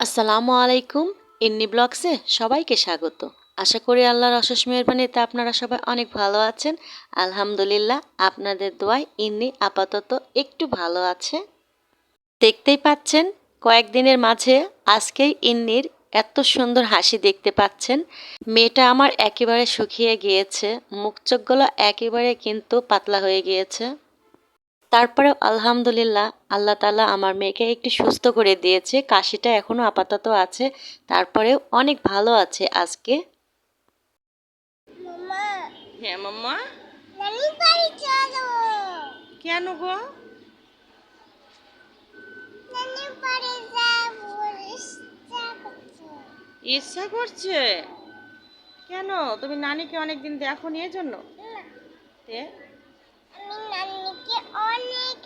আসসালামু আলাইকুম ইন্নি ব্লগসে সবাইকে স্বাগত। আশা করি আল্লাহর অশেষ মেহরবানিতে আপনারা সবাই অনেক ভালো আছেন। আলহামদুলিল্লাহ, আপনাদের দোয়ায় ইন্নি আপাতত একটু ভালো আছে। দেখতেই পাচ্ছেন, কয়েকদিনের মাঝে আজকেই ইন্নির এত সুন্দর হাসি দেখতে পাচ্ছেন। মেয়েটা আমার একেবারে শুকিয়ে গিয়েছে মুখ চোখগুলো একেবারে কিন্তু পাতলা হয়ে গিয়েছে। তারপরে আলহামদুলিল্লাহ আল্লাহ তালা আমার মেয়েকে একটু সুস্থ করে দিয়েছে। কাশিটা এখনও আপাতত আছে তারপরেও অনেক ভালো আছে আজকে। হ্যাঁ মাম্মা? নানি বাড়ি চলো। কেন গো? নানি বাড়ি যাব ইচ্ছা করছে। কেন? তুমি নানিকে অনেক দিন দেখো নি। জন্য অনেক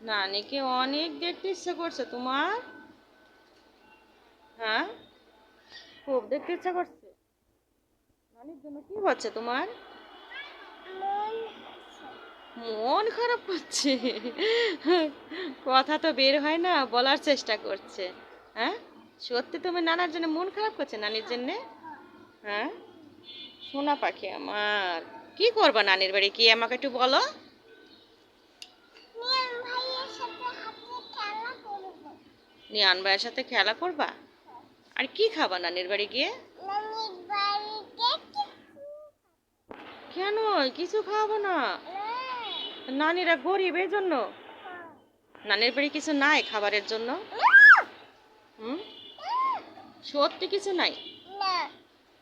নানিকে অনেক দেখতে ইচ্ছা করছে তোমার? হ্যাঁ? খুব দেখতে ইচ্ছা করছে? নানির জন্য কি হচ্ছে তোমার? মন মন খারাপ করছে? কথা তো বের হয় না বলার চেষ্টা করছে। হ্যাঁ? সত্যি তুমি নানার জন্য মন খারাপ করছে নানির জন্যে? হ্যাঁ? সোনা পাখি আমার। কি করবা নানির বাড়ি? কি আমাকে একটু বলো? নিয়ান ভাইয়ের সাথে খেলা করবা? আর কি খাবা নানির বাড়ি গিয়ে? কেন? কিছু খাব না। না নানিরা গরিব এই জন্য। নানির বাড়ি কিছু নাই খাবারের জন্য? হুম? সত্যি কিছু নাই?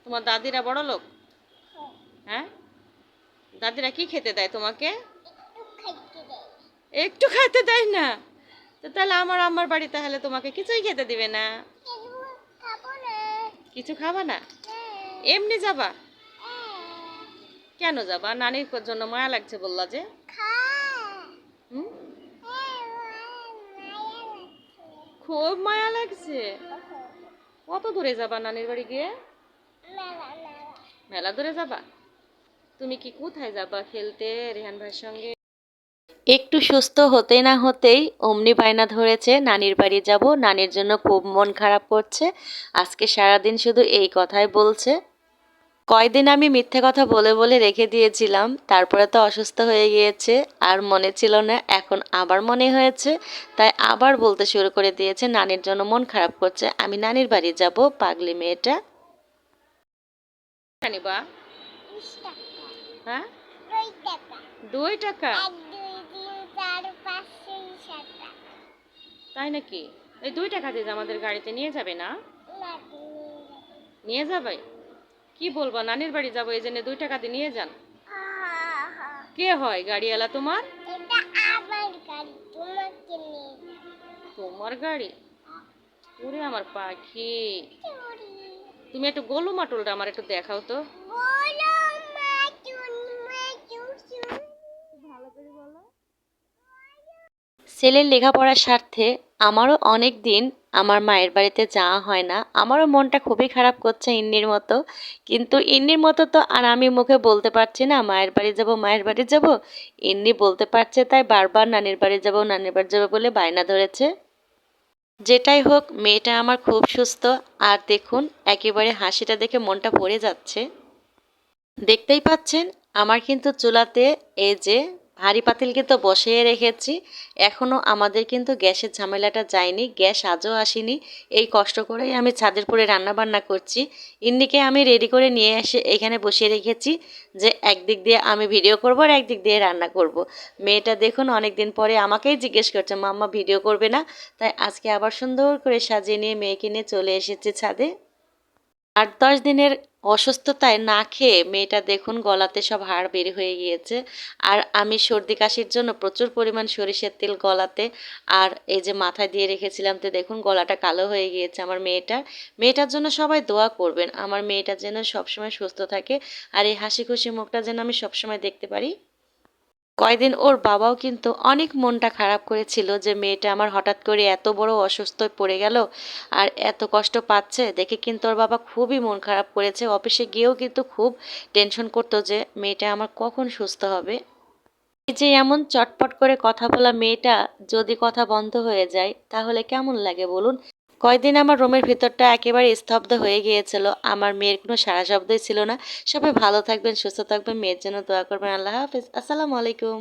তোমার দাদিরা বড় লোক? হ্যাঁ? দাদিরা কি খেতে দেয় তোমাকে? একটু খাইতে দেয় না? তো তাহলে আমার আমার বাড়ি তাহলে তোমাকে কিছুই খেতে দিবে না। কিছু খাবা না? এমনি যাবা? কেন যাবা? নানির জন্য মায়া লাগছে বললা যে। খুব মায়া লাগছে। কত দূরে যাবা নানির বাড়ি গিয়ে? মেলা দূরে যাবা। তুমি কি কোথায় যাবা খেলতে, রেহান ভাইয়ের সঙ্গে? একটু সুস্থ হতে না হতেই অমনি বায়না ধরেছে নানির বাড়ি যাব নানির জন্য খুব মন খারাপ করছে। আজকে সারাদিন শুধু এই কথাই বলছে। কয়দিন আমি মিথ্যে কথা বলে বলে রেখে দিয়েছিলাম তারপরে তো অসুস্থ হয়ে গিয়েছে আর মনে ছিল না এখন আবার মনে হয়েছে তাই আবার বলতে শুরু করে দিয়েছে নানির জন্য মন খারাপ করছে আমি নানির বাড়ি যাব পাগলি মেয়েটা। হ্যাঁ? দুই টাকা। তাই নাকি? এই দুই টাকা দিয়ে আমাদের গাড়িতে নিয়ে যাবে না? নিয়ে যাবে? কি বলব নানির বাড়ি যাব এই জন্য দুই টাকা দিয়ে নিয়ে যান। কে হয় গাড়িওয়ালা তোমার? তোমার গাড়ি? ওরে আমার পাখি। তুমি একটু গোলু মাটুলটা আমার একটু দেখাও তো। ছেলের লেখাপড়ার স্বার্থে আমারও অনেক দিন আমার মায়ের বাড়িতে যাওয়া হয় না। আমারও মনটা খুবই খারাপ করছে ইন্নির মতো। কিন্তু ইন্নির মতো তো আর আমি মুখে বলতে পারছি না, মায়ের বাড়ি যাব, মায়ের বাড়ি যাব। ইন্নি বলতে পারছে তাই বারবার নানির বাড়ি যাব, নানির বাড়ি যাব বলে বায়না ধরেছে। যেটাই হোক, মেয়েটা আমার খুব সুস্থ। আর দেখুন, একেবারে হাসিটা দেখে মনটা ভরে যাচ্ছে। দেখতেই পাচ্ছেন, আমার কিন্তু চুলাতে এই যে হাঁড়ি পাতিল কিন্তু বসিয়ে রেখেছি। এখনও আমাদের কিন্তু গ্যাসের ঝামেলাটা যায়নি, গ্যাস আজও আসেনি। এই কষ্ট করেই আমি ছাদের পরে রান্না বান্না করছি। ইন্নিকে আমি রেডি করে নিয়ে এসে এখানে বসিয়ে রেখেছি যে একদিক দিয়ে আমি ভিডিও করব আর একদিক দিয়ে রান্না করব। মেয়েটা দেখুন অনেক দিন পরে আমাকেই জিজ্ঞেস করছে, মাম্মা ভিডিও করবে না? তাই আজকে আবার সুন্দর করে সাজিয়ে নিয়ে মেয়েকে নিয়ে চলে এসেছে ছাদে। আট দশ দিনের অসুস্থতায় না খেয়ে মেয়েটা দেখুন গলাতে সব হাড় বের হয়ে গিয়েছে। আর আমি সর্দি কাশির জন্য প্রচুর পরিমাণ সরিষার তেল গলাতে আর এই যে মাথায় দিয়ে রেখেছিলাম তো দেখুন গলাটা কালো হয়ে গিয়েছে আমার মেয়েটার। মেয়েটার জন্য সবাই দোয়া করবেন, আমার মেয়েটা যেন সবসময় সুস্থ থাকে আর এই হাসি খুশি মুখটা যেন আমি সবসময় দেখতে পারি। কয়দিন ওর বাবাও কিন্তু অনেক মনটা খারাপ করেছিল যে মেয়েটা আমার হঠাৎ করে এত বড় অসুস্থ পড়ে গেল আর এত কষ্ট পাচ্ছে। দেখে কিন্তু ওর বাবা খুবই মন খারাপ করেছে। অফিসে গিয়েও কিন্তু খুব টেনশন করতো যে মেয়েটা আমার কখন সুস্থ হবে। এই যে এমন চটপট করে কথা বলা মেয়েটা যদি কথা বন্ধ হয়ে যায়, তাহলে কেমন লাগে বলুন? কয়দিন আমার রুমের ভিতরটা একেবারে স্তব্ধ হয়ে গিয়েছিল। আমার মেয়ের কোনো সারা শব্দই ছিল না। সবাই ভালো থাকবেন, সুস্থ থাকবেন। মেয়ের জন্য দোয়া করবেন। আল্লাহ হাফিজ। আসসালামু আলাইকুম।